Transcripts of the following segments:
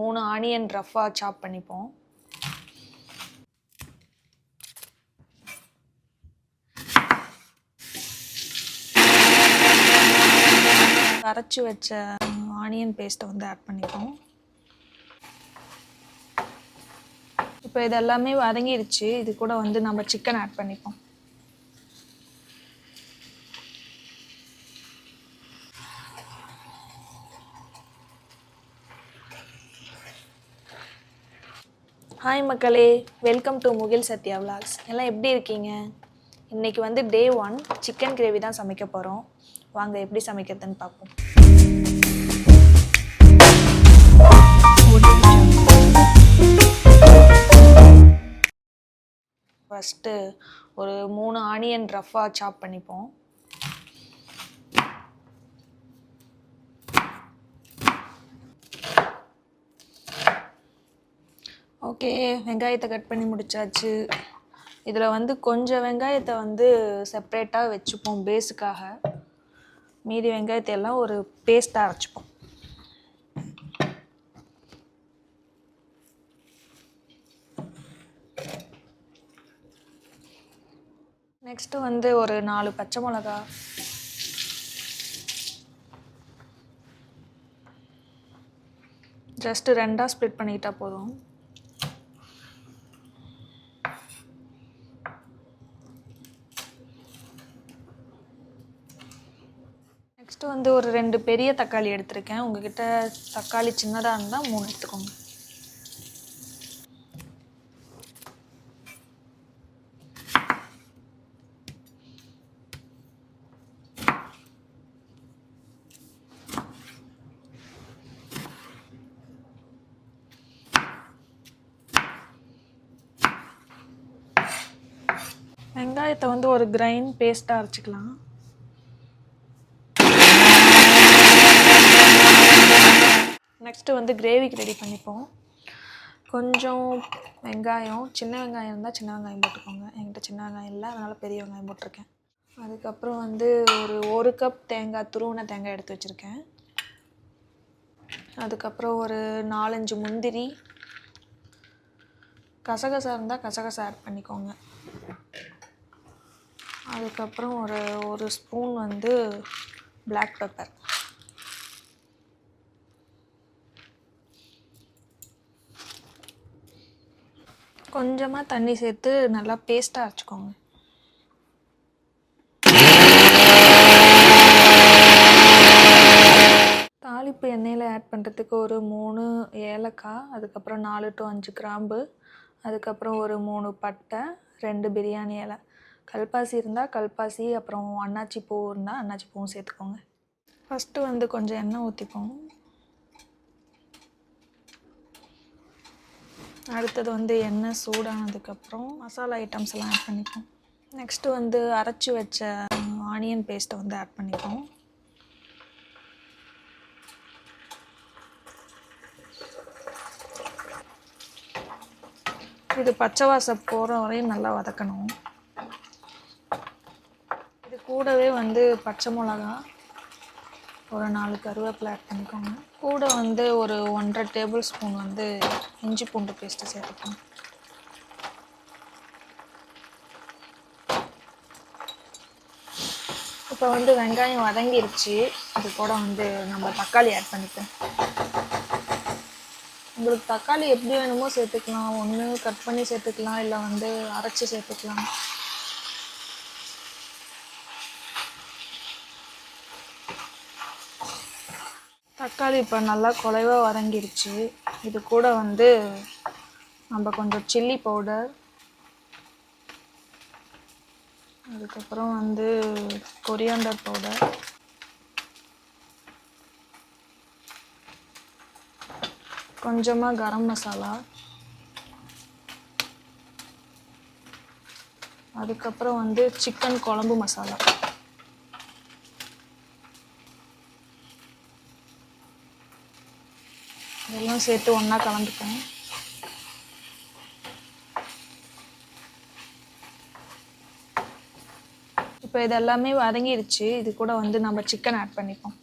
மூணு ஆனியன் ரஃபாக சாப் பண்ணிப்போம். அரைச்சி வச்ச ஆனியன் பேஸ்ட்டை வந்து ஆட் பண்ணிப்போம். இப்போ இதெல்லாமே வதங்கிடுச்சு இது கூட வந்து நம்ம சிக்கன் ஆட் பண்ணிப்போம். ஹாய் மக்களே. Welcome to Mugil Sathya vlogs எல்லாம் எப்படி இருக்கீங்க? இன்னைக்கு வந்து டே ஒன் சிக்கன் கிரேவி தான் சமைக்க போகிறோம் வாங்க எப்படி சமைக்கிறதுன்னு பார்ப்போம். ஃபஸ்ட்டு ஒரு மூணு ஆனியன் ரஃபாக சாப் பண்ணிப்போம். ஓகே வெங்காயத்தை கட் பண்ணி முடிச்சாச்சு. இதில் வந்து கொஞ்சம் வெங்காயத்தை வந்து செப்ரேட்டாக வச்சுப்போம் பேஸுக்காக மீதி வெங்காயத்தை எல்லாம் ஒரு பேஸ்ட்டாக அரைச்சிப்போம். நெக்ஸ்ட்டு வந்து ஒரு நாலு பச்சை மிளகா. ஜஸ்ட்டு ரெண்டாக ஸ்ப்ளிட் பண்ணிக்கிட்டால் போதும். நெக்ஸ்ட்டு வந்து ஒரு ரெண்டு பெரிய தக்காளி எடுத்திருக்கேன். உங்ககிட்ட தக்காளி சின்னதாக இருந்தால் மூணு எடுத்துக்கோங்க. வெங்காயத்தை வந்து ஒரு கிரைண்ட் பேஸ்ட்டாக அரைச்சிக்கலாம். நெக்ஸ்ட்டு வந்து கிரேவிக்கு ரெடி பண்ணிப்போம். கொஞ்சம் வெங்காயம் சின்ன வெங்காயம் இருந்தால் சின்ன வெங்காயம் போட்டுக்கோங்க. என்கிட்ட சின்ன வெங்காயம் இல்லை அதனால் பெரிய வெங்காயம் போட்டிருக்கேன். அதுக்கப்புறம் வந்து ஒரு ஒரு கப் தேங்காய் துருவின தேங்காய் எடுத்து வச்சுருக்கேன். அதுக்கப்புறம் ஒரு நாலஞ்சு முந்திரி. கசகசா இருந்தால் கசகசா ஆட் பண்ணிக்கோங்க. அதுக்கப்புறம் ஒரு ஒரு ஸ்பூன் வந்து பிளாக் பெப்பர் கொஞ்சமாக தண்ணி சேர்த்து நல்லா பேஸ்ட்டாக அரைச்சிக்கோங்க. தாளிப்பு எண்ணெயில் ஆட் பண்ணுறதுக்கு ஒரு மூணு ஏலக்காய் அதுக்கப்புறம் நாலு டு அஞ்சு கிராம்பு அதுக்கப்புறம் ஒரு மூணு பட்டை ரெண்டு பிரியாணி இலை. கல்பாசி இருந்தால் கல்பாசி அப்புறம் அன்னாச்சி பூ இருந்தால் அன்னாச்சி பூவும் சேர்த்துக்கோங்க. ஃபஸ்ட்டு வந்து கொஞ்சம் எண்ணெய் ஊற்றிப்போம் அடுத்தது வந்து எண்ணெய் சூடானதுக்கப்புறம் மசாலா ஐட்டம்ஸ் எல்லாம் ஆட் பண்ணிப்போம். நெக்ஸ்ட்டு வந்து அரைச்சி வச்ச ஆனியன் பேஸ்ட்டை வந்து ஆட் பண்ணிப்போம். இது பச்சை வாசம் போகிற வரையும் நல்லா வதக்கணும். இது கூடவே வந்து பச்சை மிளகா ஒரு நாலு கருவேப்பிலை ஆட் பண்ணிக்கோங்க. கூட வந்து ஒரு ஒன்றரை டேபிள் ஸ்பூன் வந்து இஞ்சி பூண்டு பேஸ்ட்டு சேர்த்துக்கோங்க. இப்போ வந்து வெங்காயம் வதங்கிருச்சு. அது கூட வந்து நம்ம தக்காளி ஆட் பண்ணிப்போம். உங்களுக்கு தக்காளி எப்படி வேணுமோ சேர்த்துக்கலாம். ஒன்று கட் பண்ணி சேர்த்துக்கலாம். இல்லை வந்து அரைச்சி சேர்த்துக்கலாம். தக்காளி இப்போ நல்லா குலைவாக வதங்கிருச்சு. இது கூட வந்து நம்ம கொஞ்சம் சில்லி பவுடர் அதுக்கப்புறம் வந்து கொரியாண்டர் பவுடர் கொஞ்சமாக கரம் மசாலா. அதுக்கப்புறம் வந்து சிக்கன் குழம்பு மசாலா. இதெல்லாம் சேர்த்து ஒன்றா கலந்துக்கணும் இப்போ இதெல்லாமே வதங்கிடுச்சு இது கூட வந்து நம்ம சிக்கன் ஆட் பண்ணிப்போம்.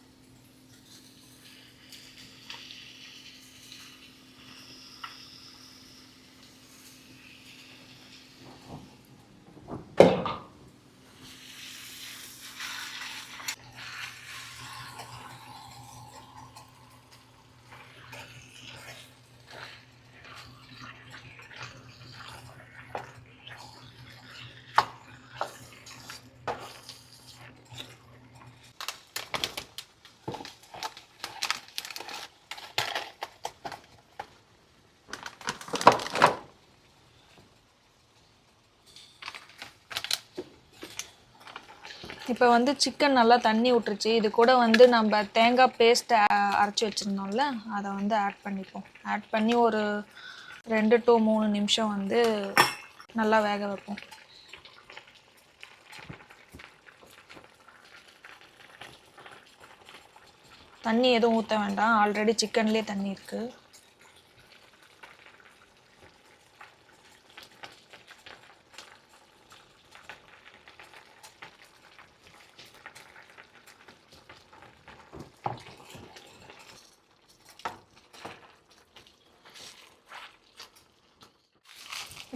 இப்போ வந்து சிக்கன் நல்லா தண்ணி விட்டுருச்சு இது கூட வந்து நம்ம தேங்காய் பேஸ்ட்டை அரைச்சி வச்சுருந்தோம்ல அதை வந்து ஆட் பண்ணிப்போம். ஆட் பண்ணி ஒரு ரெண்டு டு மூணு நிமிஷம் வந்து நல்லா வேக வைப்போம். தண்ணி எதுவும் ஊற்ற வேண்டாம். ஆல்ரெடி சிக்கன்லேயே தண்ணி இருக்குது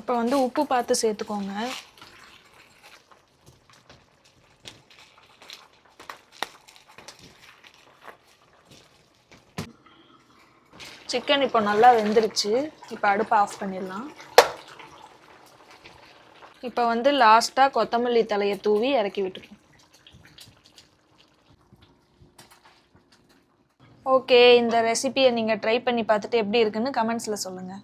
இப்போ வந்து உப்பு பார்த்து சேர்த்துக்கோங்க சிக்கன் இப்போ நல்லா வெந்துருச்சு. இப்போ அடுப்பை ஆஃப் பண்ணிடலாம். இப்போ வந்து லாஸ்ட்டாக கொத்தமல்லி தலையை தூவி இறக்கி விட்டுருக்கோம் ஓகே இந்த ரெசிபியை நீங்கள் ட்ரை பண்ணி பார்த்துட்டு எப்படி இருக்குன்னு கமெண்ட்ஸில் சொல்லுங்கள்